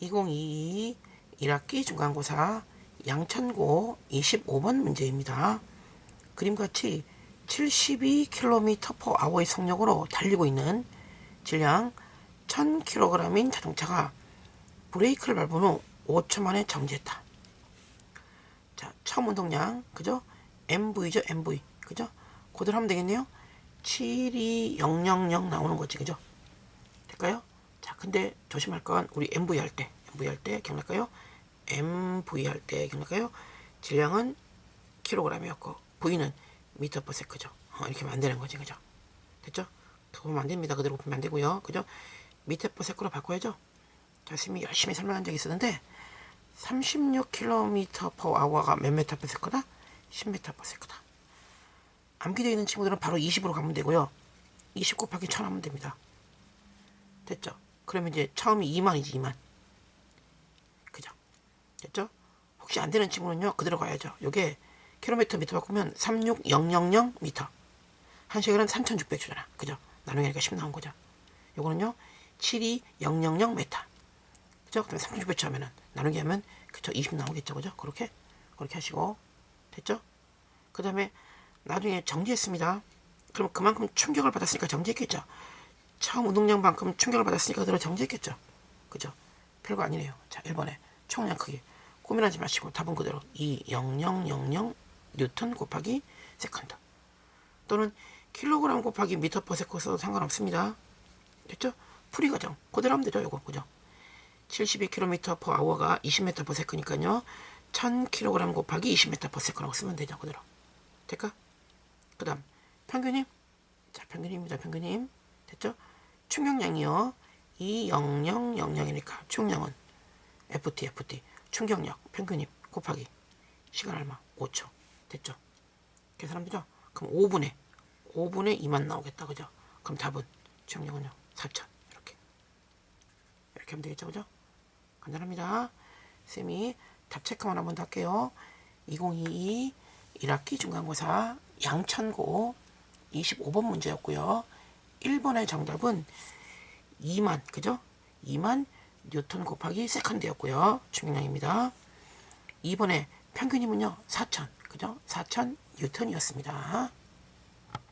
2022 1학기 중간고사 양천고 25번 문제입니다. 그림같이 72km/h의 속력으로 달리고 있는 질량 1000kg인 자동차가 브레이크를 밟은 후 5초 만에 정지했다. 자, 처음 운동량, 그죠? MV죠, MV. 그죠? 그대로 하면 되겠네요. 72000 나오는 거지, 그죠? 될까요? 자, 근데 조심할 건 우리 MV 할 때, MV 할 때 기억날까요? MV 할 때 기억날까요? 질량은 킬로그램이었고 V는 미터 퍼 세크죠. 어, 이렇게 하면 안 되는 거지, 그죠? 됐죠? 보면 안 됩니다. 그대로 보면 안 되고요. 그죠? 미터 퍼 세크로 바꿔야죠. 자, 선생님이 열심히 설명한 적이 있었는데 36km per hour가 몇 메타 per second다? 10m per second. 암기되어 있는 친구들은 바로 20으로 가면 되고요. 20 곱하기 1000 하면 됩니다. 됐죠? 그러면 이제 처음이 2만이지 2만. 그죠? 됐죠? 혹시 안 되는 친구는요 그대로 가야죠. 요게 킬로미터 미터 바꾸면 36000 미터. 한 시간은 3600초잖아. 그죠? 나누기니까 10 나온 거죠. 요거는요 72000 메타. 그죠? 그럼 3600초 하면은 나누기 하면 그쵸 20 나오겠죠. 그죠? 그렇게 그렇게 하시고 됐죠? 그 다음에 나중에 정지했습니다. 그럼 그만큼 충격을 받았으니까 정지했겠죠. 처음 운동량만큼 충격을 받았으니까 그대로 정지했겠죠. 그죠? 별거 아니네요. 자, 1번에 총량 크기. 고민하지 마시고 답은 그대로 20000 뉴턴 곱하기 세컨드. 또는 킬로그램 곱하기 미터 퍼 세컨드 써도 상관없습니다. 됐죠? 풀이 과정. 그대로 하면 되죠. 요거. 그죠? 72km per hour가 20m per second니까요. 1000kg 곱하기 20m per second라고 쓰면 되죠. 그대로. 될까? 그 다음 평균임. 자, 평균입니다. 평균임. 됐죠? 충격량이요. 20000이니까 충격량은 FT, FT. 충격력, 평균임 곱하기 시간 얼마? 5초. 됐죠? 계산하면 되죠? 그럼 5분에 5분에 2만 나오겠다. 그죠? 그럼 답은 충격력은요. 4천. 이렇게. 이렇게 하면 되겠죠? 그죠? 간단합니다. 쌤이 답 체크만 한번 더 할게요. 2022 1학기 중간고사 양천고 25번 문제였고요. 1번의 정답은 2만, 그죠? 2만 뉴턴 곱하기 세컨드였고요. 충격량입니다. 2번의 평균이면요. 4천, 그죠? 4천 뉴턴이었습니다.